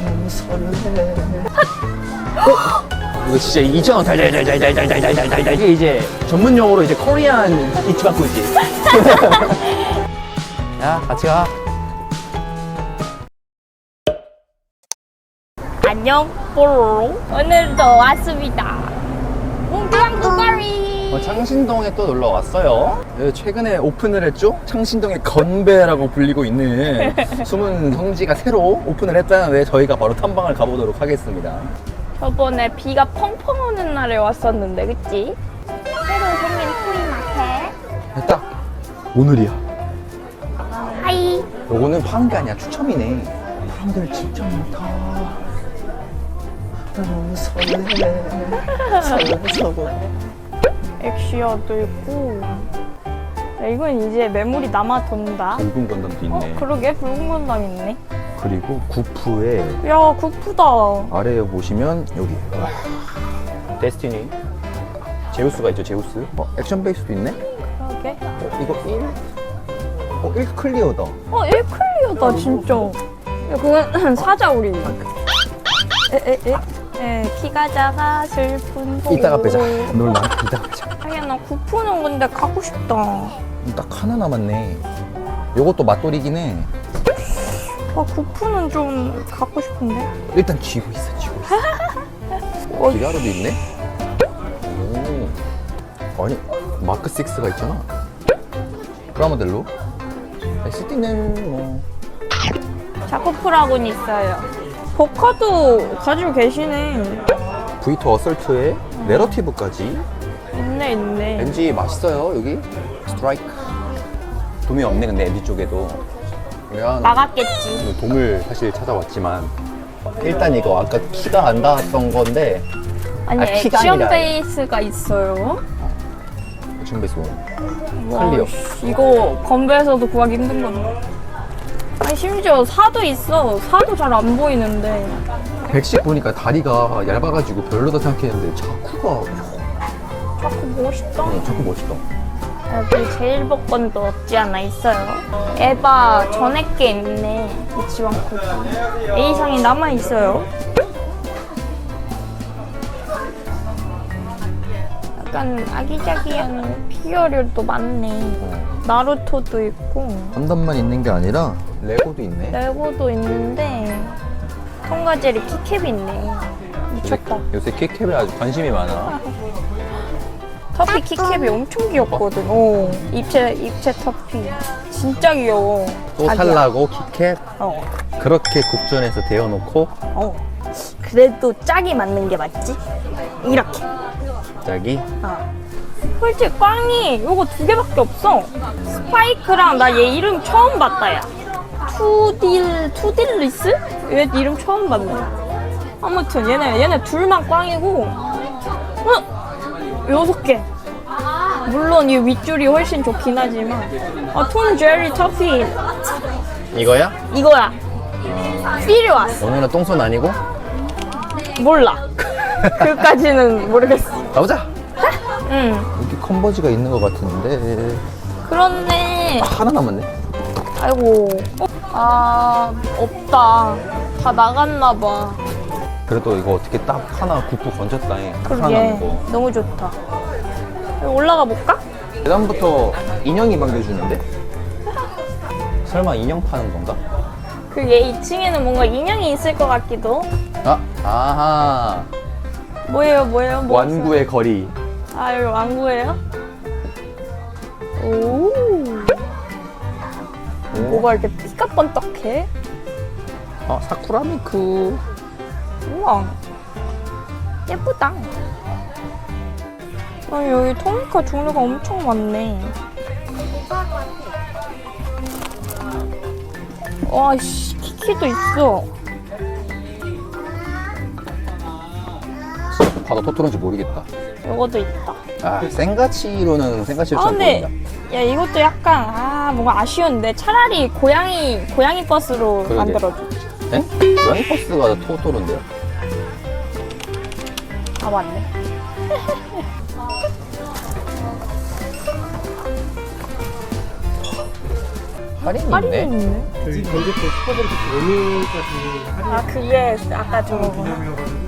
너무 설레. 이거 진짜 2,000원 달달달달달달달달달달 이게 이제 전문 용어로 이제 코리안 이치바쿠지. 야, 같이 가. 안녕 뽀로로 오늘도 왔습니다 웅크랑 두가리 어, 창신동에 또 놀러 왔어요. 네, 최근에 오픈을 했죠. 창신동의 건배라고 불리고 있는 숨은 성지가 새로 오픈을 했다는데 저희가 바로 탐방을 가보도록 하겠습니다. 저번에 비가 펑펑 오는 날에 왔었는데 그치? 새로 생긴 코이마켓 딱 오늘이야. 하이 요거는 파는 게 아니야 추첨이네. 사람들 진짜 많다. 너무 설레. 설레 설레. 엑시아도 있고. 야, 이건 이제 매물이 남아 돈다. 붉은 건담도 어 있네. 그러게. 붉은 건담 있네. 그리고 구프에 야 굿프다. 아래에 보시면 여기. 와. 데스티니. 제우스가 있죠 제우스? 어, 액션 베이스도 있네? 그러게. 어, 이거 1? 어, 1 클리어다. 어 1클리어다 진짜. 야 그건 사자 우리. 에에에? 에, 키가 작아 슬픈 보 이따가 빼자. 놀라 이따가 빼자 아야 나 구프는 근데 갖고 싶다. 딱 하나 남았네. 요것도 맛돌이긴 해. 아 구프는 좀 갖고 싶은데? 일단 쥐고 있어 쥐고 있어. 어, 기가로도 있네? 오. 아니 마크 6가 있잖아. 프라모델로? SD는 뭐. 자코프라곤 있어요. 보카도 가지고 계시네. V2 어설트에 내러티브까지 있네 있네. 왠지 맛있어요 여기? 스트라이크. 돔이 없네 근데 앤디 쪽에도. 우리가 나갔겠지. 돔을 사실 찾아왔지만 일단 이거 아까 키가 안 닿았던 건데 아니 아, 키가 액션 아니라. 베이스가 있어요? 액션 베이스 원 와, 클리어. 씨, 이거 건배에서도 구하기 힘든 건데. 아니 심지어 사도 있어. 사도 잘 안 보이는데. 110 보니까 다리가 얇아가지고 별로다 생각했는데 자쿠가 자꾸 멋있다 어, 자쿠 멋있다 여기 제일 복권도 없지 않아 있어요. 에바 전액 게 있네. 이치왕 코드. A상이 남아 있어요. 약간 아기자기한 피규어들도 많네. 어. 나루토도 있고 건담만 있는 게 아니라 레고도 있네 레고도 있는데 통과제리 키캡이 있네. 미쳤다. 요새 키캡에 아주 관심이 많아 터피 키캡이 엄청 귀엽거든. 어, 입체 입체 터피 진짜 귀여워. 또 자기야. 살라고 키캡 어. 그렇게 국전에서 데워놓고 어. 그래도 짝이 맞는 게 맞지? 이렇게. 갑자기 어. 솔직히 꽝이 요거 두 개밖에 없어. 스파이크랑 나 얘 이름 처음 봤다, 야. 투딜, 투딜리스? 얘 이름 처음 봤네. 아무튼 얘네, 얘네 둘만 꽝이고, 어? 여섯 개. 물론 이 윗줄이 훨씬 좋긴 하지만, 아, 톰 제리 터피 이거야? 이거야. 필요 왔어. 오늘은 똥손 아니고? 몰라. 그까지는 모르겠어. 가보자 응. 여기 컨버지가 있는 것 같은데 그런데 아, 하나 남았네 아이고 어? 아 없다 다 나갔나 봐 그래도 이거 어떻게 딱 하나 굽고 건졌다 해 하나 그러게 거 너무 좋다 올라가 볼까? 계단부터 인형이 반겨주는데? 설마 인형 파는 건가? 그얘 2층에는 뭔가 인형이 있을 것 같기도 아, 아하 뭐예요 뭐예요 뭐 완구의 거리 있어요? 아 여기 완구예요? 오 오. 뭐가 이렇게 피가 번떡해? 아, 사쿠라미쿠 우와. 예쁘다. 아 여기 토미카 종류가 엄청 많네. 와씨 키키도 있어. 봐도 토토로인지 모르겠다. 요거도 있다. 아 생가치로는 생가치로 아 근데 보인다. 야 이것도 약간 아 뭔가 아쉬운데 차라리 고양이 고양이 버스로 그러게. 만들어줘 에? 고양이 버스가 토토로인데요? 아 맞네 할인이 있네. 있네. 저희 전제품 슈퍼버리트 오늘까지 할인 아 그게 아까 저거. 기념이어가지고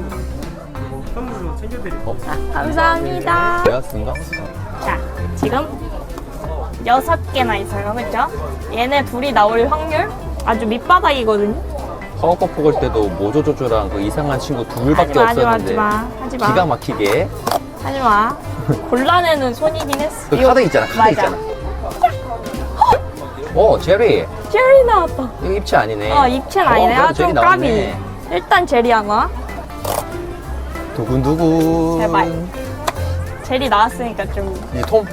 이거 선물로 챙겨드릴게요. 감사합니다. 내가 쓴가? 자, 지금 여섯 개나 있어요. 그죠? 얘네 둘이 나올 확률 아주 밑바닥이거든요. 허겁 먹을 때도 모조조조랑 그 이상한 친구 둘밖에 하지마, 하지마, 없었는데 하지마. 하지마. 기가 막히게 하지마. 골라내는 손이긴 했어. 그 카드 있잖아 카드 맞아. 있잖아 어 제리 제리 나왔다. 이거 입체 아니네 어, 입체는 아니네. 어, 그래도 아, 제리 좀 까비. 나왔네. 일단 제리 하나. 두근두근 제발. 제리 나왔으니까 좀, 이제 톰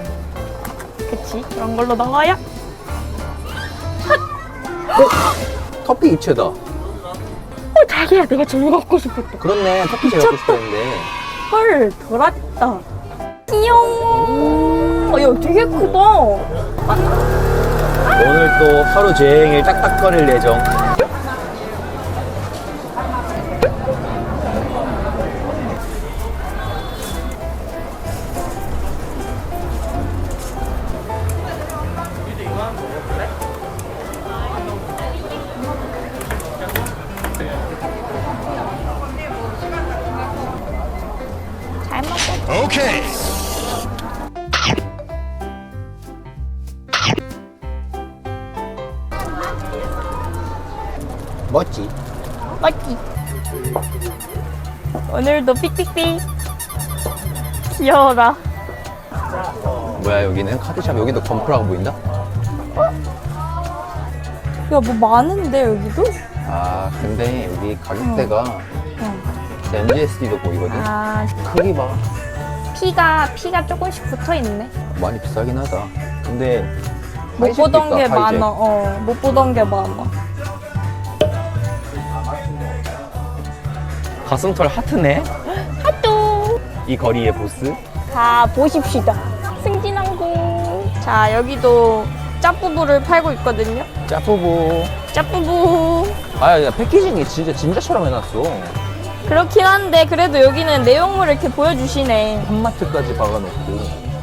그치? 그런 걸로? 터피 입체다 어, 자기야, 내가 제일 갖고 싶었다. 그렇네 제가 갖고 싶었는데 헐, 돌았다. 귀여워. 어, 야, 되게 크다. 오늘 또 하루 종일 딱딱거릴 예정 오늘도 삑삑삑. 귀여워라. 뭐야 여기는 카드샵 여기도 건프라고 보인다? 야, 뭐 많은데, 여기도? 아 근데 여기 가격대가 응. MGSD도 보이거든 아, 크기 봐 피가, 피가 조금씩 붙어 있네. 많이 비싸긴 하다 근데 못 보던 게. 많아. 어, 못 보던 게 많아. 가슴털 하트네 하또 이 거리의 보스 가 보십시다. 승진항구. 자, 여기도 짭부부를 팔고 있거든요. 짜푸부 짭부부. 아 야, 패키징이 진짜 진짜처럼 해놨어 그렇긴 한데, 그래도 여기는 내용물을 이렇게 보여주시네. 한마트까지 박아놓고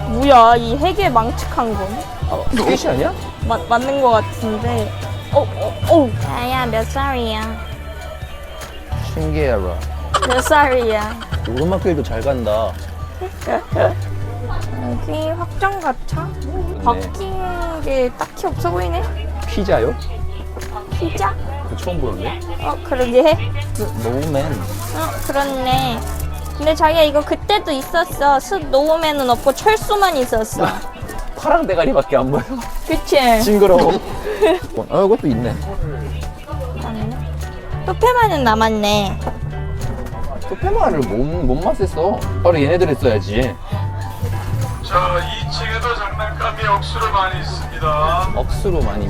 뭐야, 이 핵에 망측한 건? 아 스케치 아니야? 맞, 맞는 것 같은데. 어, 어, 어. 야야, 몇 살이야? 신기해라 몇 살이야? 오르막길도 잘 간다 여기 확정 가차? 바뀐 게 딱히 없어 보이네? 피자요? 피자? 그 처음 보는데? 어, 그러게. 노우맨 어, 그렇네. 근데 자기야, 이거 그때도 있었어. 스 노우맨은 없고 철수만 있었어. 파랑 대가리밖에 안 보여 그치? 징그러워 아 이것도 있네 맞네. 토페만은 남았네. 그 페마를 못, 못 맛했어 바로 얘네들 했어야지 자, 2층에도 장난감이 억수로 많이 있습니다. 억수로 많이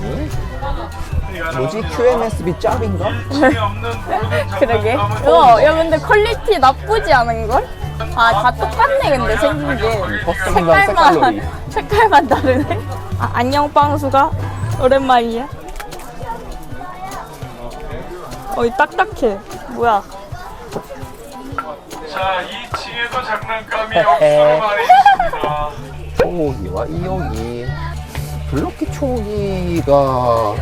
뭐지? QMSB 짭인가? 2층에 없는 모든 그러게. 장난감은 어, 야, 근데 퀄리티 나쁘지 않은걸? 아, 다 똑같네, 근데 생긴 게. 색깔놀이 색깔만 다르네. 아, 안녕, 빵수가. 오랜만이야. 어이, 딱딱해. 뭐야. 자, 2층에도 장난감이 억수로 많이 있습니다. 초기와 이호기 블로키 초기가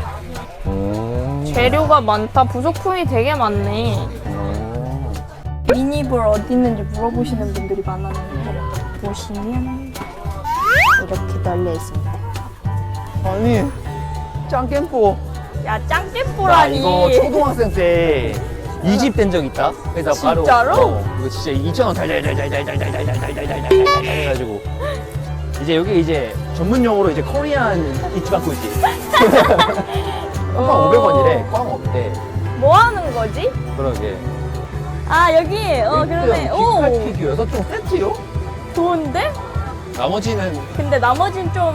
음, 재료가 많다. 부속품이 되게 많네. 음. 미니볼 어디 있는지 물어보시는 분들이 많았는데 보시면 이렇게 달려 있습니다. 아니 짱겜뽀 야나 짱깨뽀라니. 이거 초등학생 때 이집 된 적 있다. 그래서 바로 진짜로? 어, 이거 진짜 2천 원 달달달달달달달달달달달달 해가지고 이제 여기 이제 전문 용어로 이제 코리안 이치바꾸지. 꽝 500원이래. 꽝 없대. 뭐 하는 거지? 그러게. 아 여기 어 그러네. 기칼 오 피규어 6종 세트요? 좋은데? 나머지는 근데 나머진 좀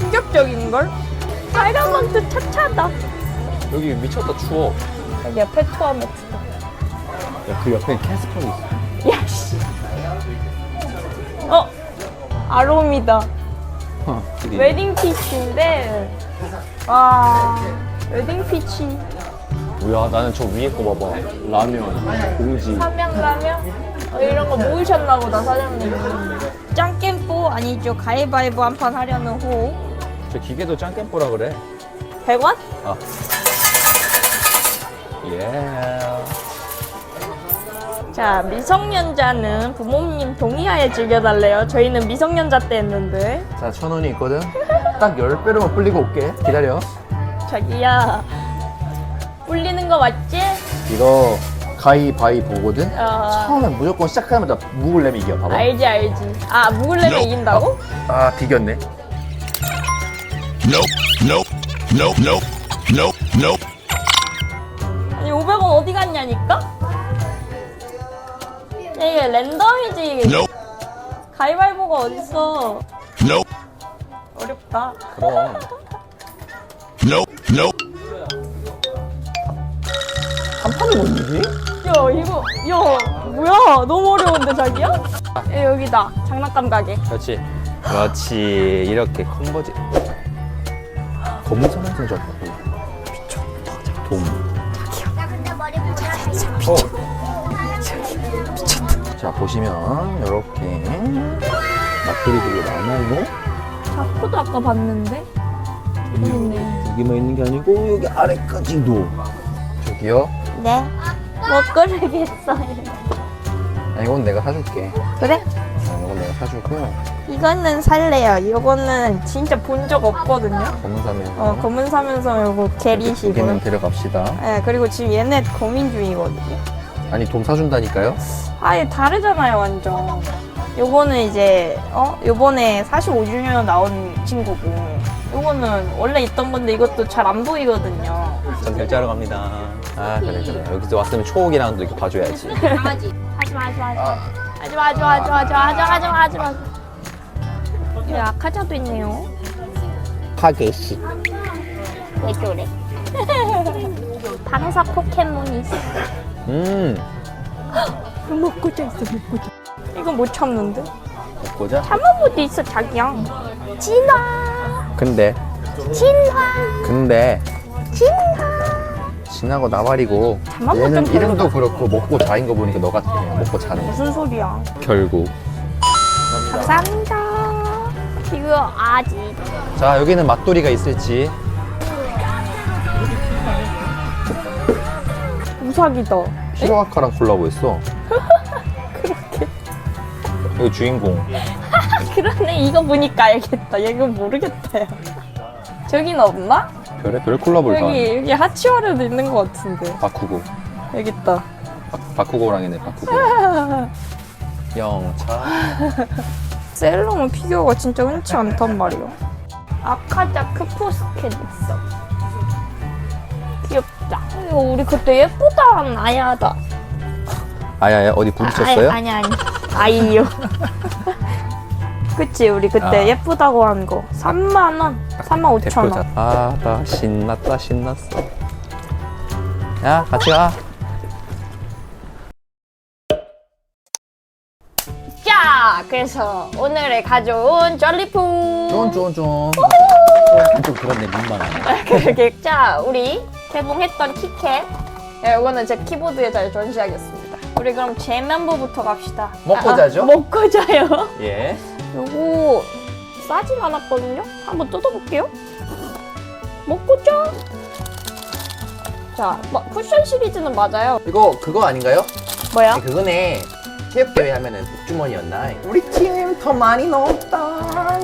충격적인 걸. 빨간 망토 차차다. 여기 미쳤다 추워. 여기야 페트와 매트. 야, 그 옆에 캐스퍼 있어. 야씨. 어 아롬이다. 어. 웨딩 피치인데. 와 웨딩 피치. 뭐야, 나는 저 위에 거 봐봐. 라면, 오지. 삼양 라면 어, 이런 거 모으셨나 보다 사장님. 짱겜뽀 아니죠 가위바위보 한 판 하려는 호. 저 기계도 짱겜뽀라 그래. 100원? 어. 예. 자, 미성년자는 부모님 동의하에 즐겨달래요. 저희는 미성년자 때 했는데. 자, 천 원이 있거든. 딱 열 배로만 불리고 올게. 기다려. 자기야, 불리는 거 맞지? 이거 가위바위보거든. 어, 처음에 무조건 시작하자마자 묵을 내면 이겨. 봐봐. 알지, 알지. 아, 묵을래면 이긴다고? 아, 비겼네. Nope, nope, nope, nope, nope, nope. 아니, 500원 어디 갔냐니까? 야, 이게 랜덤이지. 가위바위보가 어딨어. 어렵다. 그럼. nope, nope. 한 판을 못 이기? 야, 이거, 야, 뭐야? 너무 어려운데, 자기야? 야, 여기다. 장난감 가게. 그렇지. 그렇지. 이렇게 컨버지. 검은 사람생 줄 알고. 미쳤다. 돔. 어. 자, 보시면, 이렇게. 막걸리들이 많아요. 자꾸도 아까 봤는데? 여기 있네. 여기만 있는 게 아니고, 여기 아래까지도. 저기요. 네. 못 고르겠어요. 아, 이건 내가 사줄게. 그래? 아, 이건 내가 사주고요. 이거는 살래요. 이거는 진짜 본 적 없거든요. 검은 사면. 어, 검은 사면서 이거 게리시고. 여기는 데려갑시다. 네, 그리고 지금 얘네 고민 중이거든요. 아니, 돔 사준다니까요? 아예 다르잖아요, 완전. 요거는 이제, 어? 요번에 45주년 나온 친구고. 요거는 원래 있던 건데 이것도 잘 안 보이거든요. 전 결제하러 갑니다. 아, 그래, 그래. 여기서 왔으면 초옥이랑도 이렇게 봐줘야지. 하지 마, 하지 마, 하지 마. 하지 마, 하지 마, 하지 마, 하지 마, 하지 마, 하지 마, 하지 마. 여기 아카자도 있네요. 파게시. 왜 저래? 방사 포켓몬이 있어. 음, 먹고자 있어, 먹고자. 이건 못 참는데? 보자. 참아보도 있어, 자기야. 진화, 근데, 진화, 근데, 진화. 진하고 나발이고, 잠만 못 얘는 좀 이름도 그렇고, 먹고 자인 거 보니까 너 같아. 먹고 자는 거. 무슨 소리야? 결국. 감사합니다. 이거 아직. 자, 여기는 맛돌이가 있을지. 우사기다. 히로아카랑 콜라보했어. 그렇게. 여기 주인공. 그러네, 이거 보니까 알겠다. 이거 모르겠다. 저긴 없나? 별의 별 콜라보를 다. 여기, 여기 하치와르도 있는 것 같은데. 바쿠고. 여기 있다. 바, 바쿠고랑이네, 바쿠고. 영차. 셀러문 피규어가 진짜 흔치 않단 말이야. 아카자 크포스켓 있어. 귀엽다. 이거 우리 그때 예쁘다, 아야다. 아야야, 어디 부딪혔어요? 아, 아니, 아니. 아이요. 그치, 우리 그때 아. 예쁘다고 한 거. 3만 원. 3만 5천 원. 아, 나 신났다, 신났어. 야, 같이 가. 그래서 오늘의 가져온 젤리푸. 쫀쫀쫀. 좀 그렇네, 민망하네. 그러게. 자, 우리 개봉했던 키캣. 네, 이거는 제 키보드에 잘 전시하겠습니다. 우리 그럼 제 멤버부터 갑시다. 먹고 아, 자죠? 먹고 자요. 예. 요거 싸진 않았거든요? 한번 뜯어볼게요. 먹고 자. 자, 뭐, 쿠션 시리즈는 맞아요. 이거 그거 아닌가요? 뭐야? 그거네. 체육대회 하면은 복주머니였나? 우리 팀 더 많이 넣었다.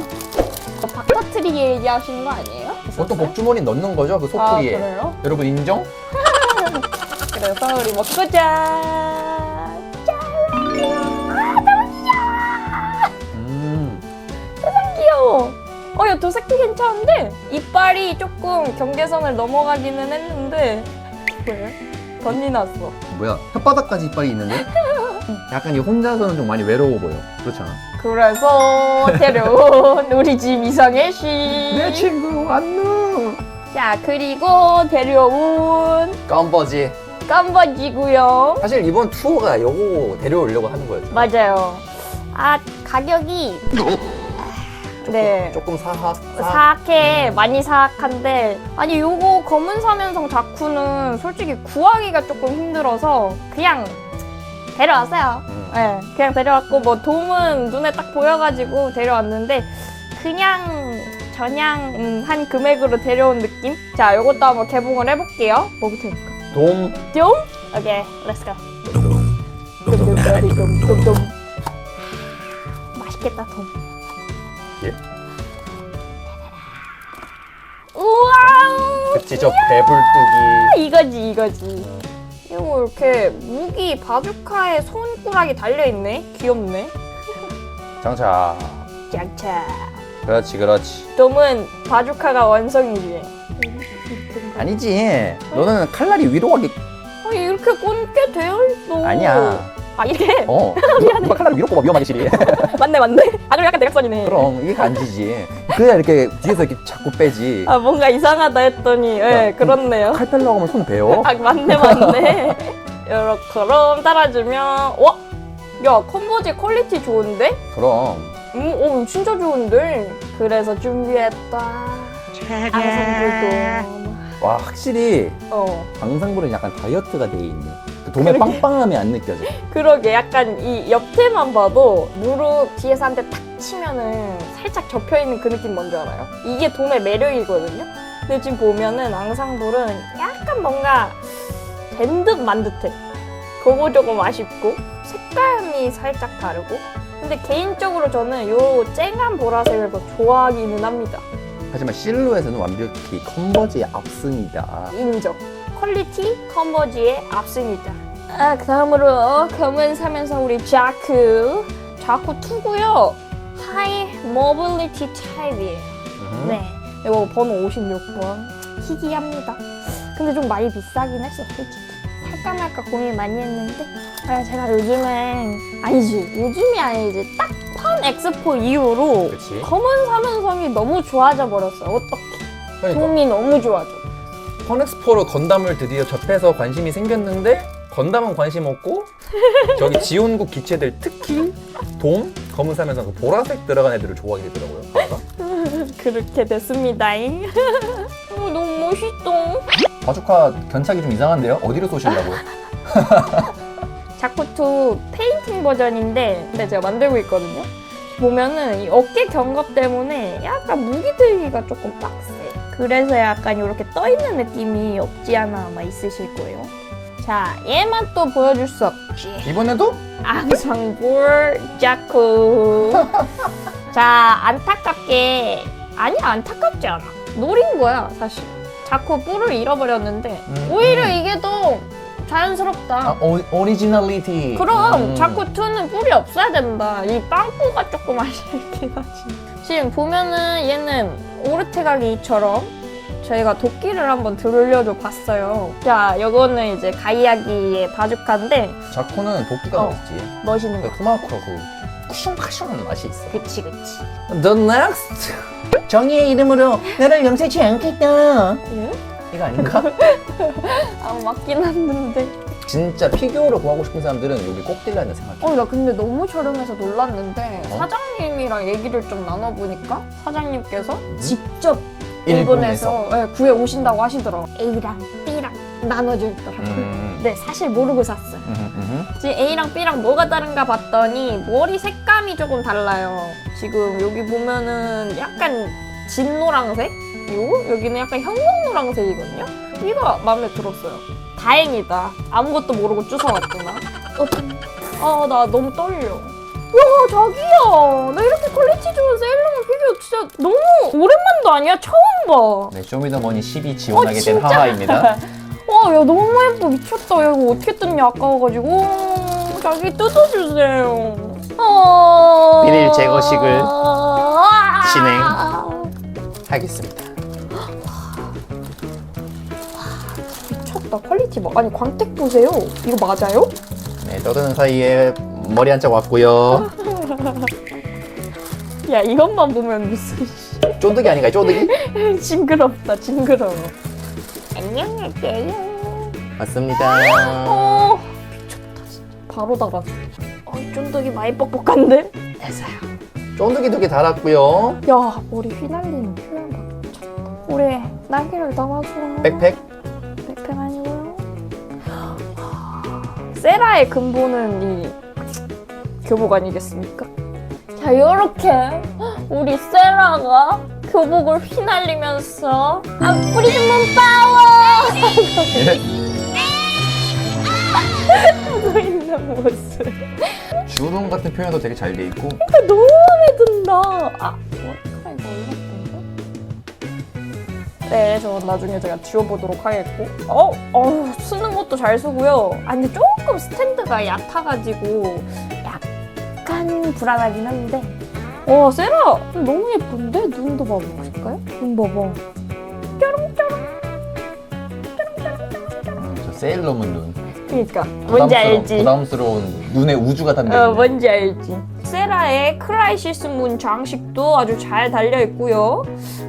바꿔트리 얘기하시는 거 아니에요? 보통 복주머니 넣는 거죠? 그 아, 소쿠리에. 그래요? 여러분 인정? 그래서 우리 먹고 자. 짠! 아! 음. 귀여워. 어, 야, 저 새끼 괜찮은데? 이빨이 조금 경계선을 넘어가기는 했는데. 왜? 덧니 났어. 뭐야? 혓바닥까지 이빨이 있는데? 약간 이 혼자서는 좀 많이 외로워 보여. 그렇지 않아? 그래서 데려온 우리 집 이상해 씨. 친구 안녕. 자, 그리고 데려온 껌버지. 깜버지고요. 사실 이번 투어가 요거 데려오려고 하는 거였죠. 맞아요. 아, 가격이 네. 조금 사악. 사악해 많이 사악한데 아니 요거 검은 사면성 다쿠는 솔직히 구하기가 조금 힘들어서 그냥 데려왔어요. 음. 네, 그냥 데려왔고 뭐 돔은 눈에 딱 보여가지고 데려왔는데 그냥 전향한 금액으로 데려온 느낌? 자, 요것도 한번 개봉을 해볼게요. 뭐부터 해볼까? 돔 뿅? 오케이, 렛츠 고. 돔돔돔돔돔. 맛있겠다, 돔. 예? 우와! 그치 저 배불뚝이 이거지, 이거지. 이거 이렇게 무기 바주카에 손가락이 달려있네? 귀엽네. 장차 짱차. 그렇지 그렇지 돔은 바주카가 완성이지. 아니지 너는 칼날이 위로 가게 아, 이렇게 꽂게 되어 있어. 아니야 아, 이렇게? 어 누가 칼날을 위로 꼽아 위험하게 시리 맞네, 맞네. 아, 그럼 약간 대각선이네. 그럼 이게 간지지 그래야 이렇게 뒤에서 이렇게 자꾸 빼지 아, 뭔가 이상하다 했더니, 예, 그렇네요. 칼 빼려고 하면 손 베어 아, 맞네, 맞네. 요렇게럼 따라주면, 와! 야, 컨버지 퀄리티 좋은데? 그럼 음, 오, 진짜 좋은데? 그래서 준비했다. 앙상블도. 와 확실히 어, 방상불은 약간 다이어트가 돼 있네 그 돔의 빵빵함이 안 느껴져 그러게. 약간 이 옆태만 봐도 무릎 뒤에서 한 대 탁 치면은 살짝 접혀있는 그 느낌 뭔지 알아요? 이게 돔의 매력이거든요? 근데 지금 보면은 앙상블은 약간 뭔가 된 듯 만 듯해. 그거 조금 아쉽고 색감이 살짝 다르고 근데 개인적으로 저는 요 쨍한 보라색을 더 좋아하기는 합니다. 하지만 실루엣은 완벽히 컨버지에 앞섭니다 인정. 퀄리티 컨버지의 앞승이다. 아, 다음으로 검은 사면서 우리 자크. 자크 2고요. 하이 모빌리티 타입이에요. 네. 이거 번호 56번. 희귀합니다. 근데 좀 많이 비싸긴 했어, 솔직히. 살까 말까 고민 많이 했는데. 아, 제가 요즘엔, 아니지. 요즘이 아니지. 딱펀 엑스포 이후로 그치 검은 사면성이 너무 좋아져 버렸어요. 어떻게. 그러니까 돈이 너무 좋아져. 퍼넥스포로 건담을 드디어 접해서 관심이 생겼는데 건담은 관심 없고 저기 지온국 기체들 특히 돔, 검은 사면서 그 보라색 들어간 애들을 좋아하게 되더라고요 봐봐. 그렇게 됐습니다. 어, 너무 멋있어. 바주카 견착이 좀 이상한데요? 어디로 쏘시려고요? 자쿠투 페인팅 버전인데 근데 제가 만들고 있거든요. 보면은 이 어깨 견갑 때문에 약간 무기 들기가 조금 빡세. 그래서 약간 이렇게 떠 있는 느낌이 없지 않아 아마 있으실 거예요. 자, 얘만 또 보여줄 수 없지. 이번에도 앙상불 자쿠. 자, 안타깝게 아니야 안타깝지 않아. 노린 거야 사실. 자꾸 뿔을 잃어버렸는데 음. 오히려 이게 더 자연스럽다. 아, 오, 오리지널리티 그럼 음. 자꾸 투는 뿔이 없어야 된다. 이 빵꾸가 조금 아쉽긴 하지. 지금 보면은 얘는 오르테가기처럼 저희가 도끼를 한번 들으려줘 봤어요. 자, 요거는 이제 가이아기의 바주카인데 자코는 도끼가 어. 맛있지 멋있는 거. 그 토마호크가 그 쿠숑쿠숑한 맛이 있어 그치, 그치. The next 정의의 이름으로 나를 용서치 않겠다 예? 이거 아닌가? 아, 맞긴 했는데. 진짜 피규어로 구하고 싶은 사람들은 여기 꼭 딜라는 생각해 어, 나 근데 너무 저렴해서 놀랐는데 어? 사장님이랑 얘기를 좀 나눠보니까 사장님께서 음? 직접 일본에서 예, 구해 오신다고 하시더라고. A랑 B랑 나눠주더라고요. 음. 네, 사실 모르고 샀어요. 음, 음, 지금 A랑 B랑 뭐가 다른가 봤더니 머리 색감이 조금 달라요. 지금 여기 보면은 약간 진노랑색? 요 여기는 약간 형광노랑색이거든요. 이거 마음에 들었어요. 다행이다. 아무것도 모르고 주워왔구나. 어, 아, 나 너무 떨려. 야, 자기야. 나 이렇게 퀄리티 좋은 세일러문 피규어 진짜 너무 오랜만도 아니야? 처음 봐. 네, 쇼미더머니 12 지원하게 된 진짜? 하하입니다. 와, 야, 너무 예뻐. 미쳤다. 야, 이거 어떻게 뜯냐, 아까워가지고. 자기 뜯어주세요. 어... 비닐 제거식을 아~ 진행. 하겠습니다. 미쳤다. 퀄리티 봐. 아니, 광택 보세요. 이거 맞아요? 네, 떠드는 사이에 머리 한 짝 왔고요. 야, 이것만 보면 무슨 쫀득이 아닌가요, 쫀득이? 징그럽다, 징그러워. 안녕하세요. 맞습니다. 어, 미쳤다, 진짜. 바로 달았어. 어, 쫀득이 많이 뻑뻑한데? 쫀득이 두 개 달았고요. 야, 머리 휘날리는 표현 봐. 미쳤다. 우리 날개를 담아줘. 백팩. 백팩 세라의 근본은 이 교복 아니겠습니까? 자, 요렇게 우리 세라가 교복을 휘날리면서 아 프리즈문 파워 하고 있는 모습. 주름 같은 표현도 되게 잘 돼 있고. 너무 마음에 든다. 아 네 저건 나중에 제가 지워보도록 하겠고. 어, 어 쓰는 것도 잘 쓰고요. 아 근데 조금 스탠드가 얕아가지고 약간 불안하긴 한데. 와 세라 너무 예쁜데? 눈도 봐보실까요? 눈 봐봐. 음, 저 세일러문 눈 그니까 뭔지 부담스러운- 알지? 부담스러운 눈에 우주가 담겨 어, 있는 뭔지 알지? 세라의 크라이시스 문 장식도 아주 잘 달려 있고요.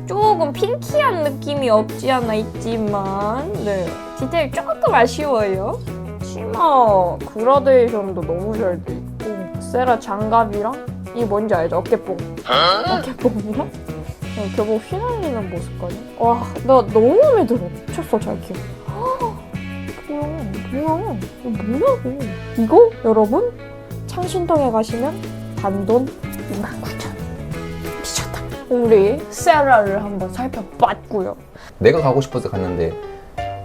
조금 핑키한 느낌이 없지 않아 있지만, 네 디테일 조금 아쉬워요. 치마 그라데이션도 너무 잘 돼 있고, 세라 장갑이랑 이 뭔지 알죠? 어깨뽕. 어깨뽕이랑 어, 교복 휘날리는 모습까지. 와, 나 너무 마음에 들어. 미쳤어, 자기. 뭐야, 이거 뭐냐고. 이거 여러분 창신동에 가시면 단돈 29,000원. 미쳤다. 우리 세라를 한번 살펴봤고요. 내가 가고 싶어서 갔는데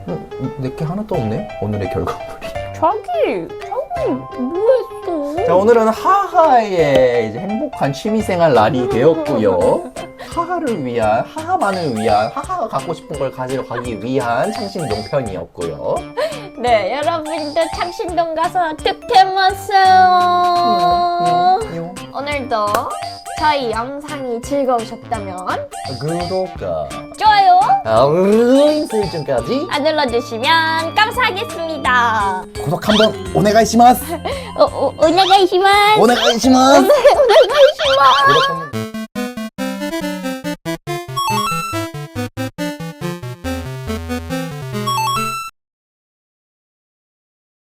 음, 내게 하나도 없네 오늘의 결과물이 자기, 자기 뭐했어? 자 오늘은 하하의 이제 행복한 취미생활 날이 되었고요 하하를 위한 하하만을 위한 하하가 갖고 싶은 걸 가지러 가기 위한 창신동 편이었고요 네, 여러분도 창신동 가서 득템 왔어요. 오늘도 저희 영상이 즐거우셨다면 구독과 좋아요 알림 설정까지 안 눌러주시면 감사하겠습니다. 구독 한번 오네가이시마스 어, 어, 오네가이시마스. 오네가이시마스 오네가이시마스. 구독 한번